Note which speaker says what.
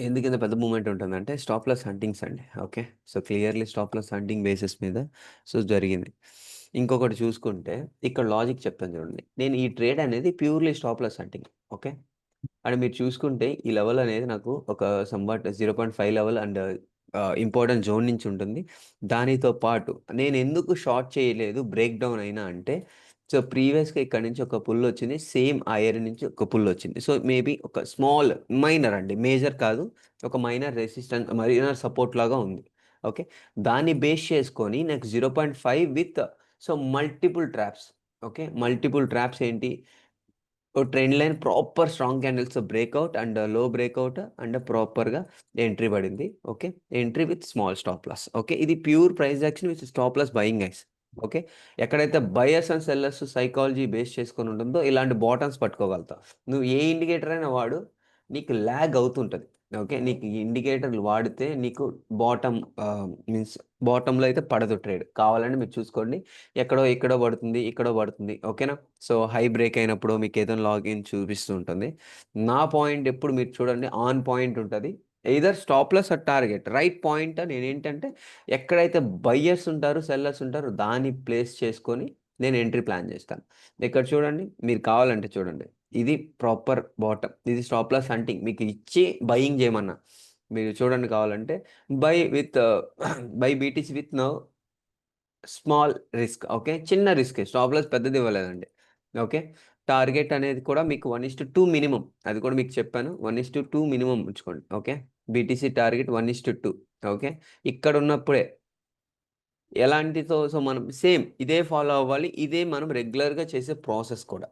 Speaker 1: ఎందుకు పెద్ద మూమెంట్ ఉంటుందంటే స్టాప్ లాస్ హంటింగ్స్ అండి. Okay. So, clearly stop loss hunting basis మీద సో, జరిగింది. ఇంకొకటి చూసుకుంటే ఇక్కడ లాజిక్ చెప్తాను చూడండి. నేను ఈ ట్రేడ్ అనేది purely stop loss hunting. Okay. And మీరు చూసుకుంటే ఈ లెవెల్ అనేది నాకు ఒక somewhat 0.5 level and important zone నుంచి ఉంటుంది. దానితో పాటు నేను ఎందుకు షార్ట్ చేయలేదు బ్రేక్ డౌన్ అయినా అంటే సో, ప్రీవియస్‌గా ఇక్కడ నుంచి ఒక పుల్ వచ్చింది. సేమ్ ఆ నుంచి ఒక పుల్ వచ్చింది. సో, మేబీ ఒక స్మాల్ మైనర్ అండి. మేజర్ కాదు. ఒక మైనర్ రెసిస్టెన్స్ మైనర్ సపోర్ట్ లాగా ఉంది. ఓకే. దాన్ని బేస్ చేసుకొని నాకు 0.5 with so, multiple traps. Okay. Multiple traps ఏంటి? ఓ trend line proper strong candles breakout అండ్లో breakout and ప్రాపర్‌గా ఎంట్రీ పడింది. Okay. Entry with small stop loss. Okay. ఇది pure price action with stop loss buying guys. Okay. ఎక్కడైతే buyers and sellers psychology base చేసుకొని ఉంటుందో ఇలాంటి bottoms పట్టుకోగలుగుతావు. నువ్వు ఏ indicator అయినా వాడు నీకు లాగ్ అవుతుంటుంది ఓకే. నీకు ఈ ఇండికేటర్లు వాడితే నీకు బాటమ్ మీన్స్ బాటంలో అయితే పడదు ట్రేడ్. కావాలంటే మీరు చూసుకోండి. ఎక్కడో ఇక్కడో పడుతుంది. ఇక్కడో పడుతుంది. ఓకేనా? సో, హై బ్రేక్ అయినప్పుడు మీకు ఏదైనా లాగిన్ చూపిస్తూ ఉంటుంది. నా పాయింట్ ఎప్పుడు మీరు చూడండి ఆన్ పాయింట్ ఉంటుంది either stop loss at target. Right point నేనేంటంటే ఎక్కడైతే బయ్యర్స్ ఉంటారో, సెల్లర్స్ ఉంటారో దాన్ని ప్లేస్ చేసుకొని నేను ఎంట్రీ ప్లాన్ చేస్తాను. ఇక్కడ చూడండి. మీరు కావాలంటే చూడండి. ఇది ప్రాపర్ బాటమ్. ఇది స్టాప్ లాస్ హంటింగ్. మీకు ఇచ్చి బయింగ్ చేయమన్నా. మీరు చూడండి కావాలంటే buy with buy BTC with no small risk. Okay. చిన్న రిస్కే. స్టాప్ లాస్ పెద్దది ఇవ్వలేదండి. ఓకే. టార్గెట్ అనేది కూడా మీకు 1:2 మినిమమ్. అది కూడా మీకు చెప్పాను. 1:2 మినిమమ్ ఉంచుకోండి. ఓకే. BTC target 1:2 okay. ఇక్కడ ఉన్నప్పుడే ఎలాంటితో సో, మనం సేమ్ ఇదే ఫాలో అవ్వాలి. ఇదే మనం రెగ్యులర్‌గా చేసే ప్రాసెస్ కూడా.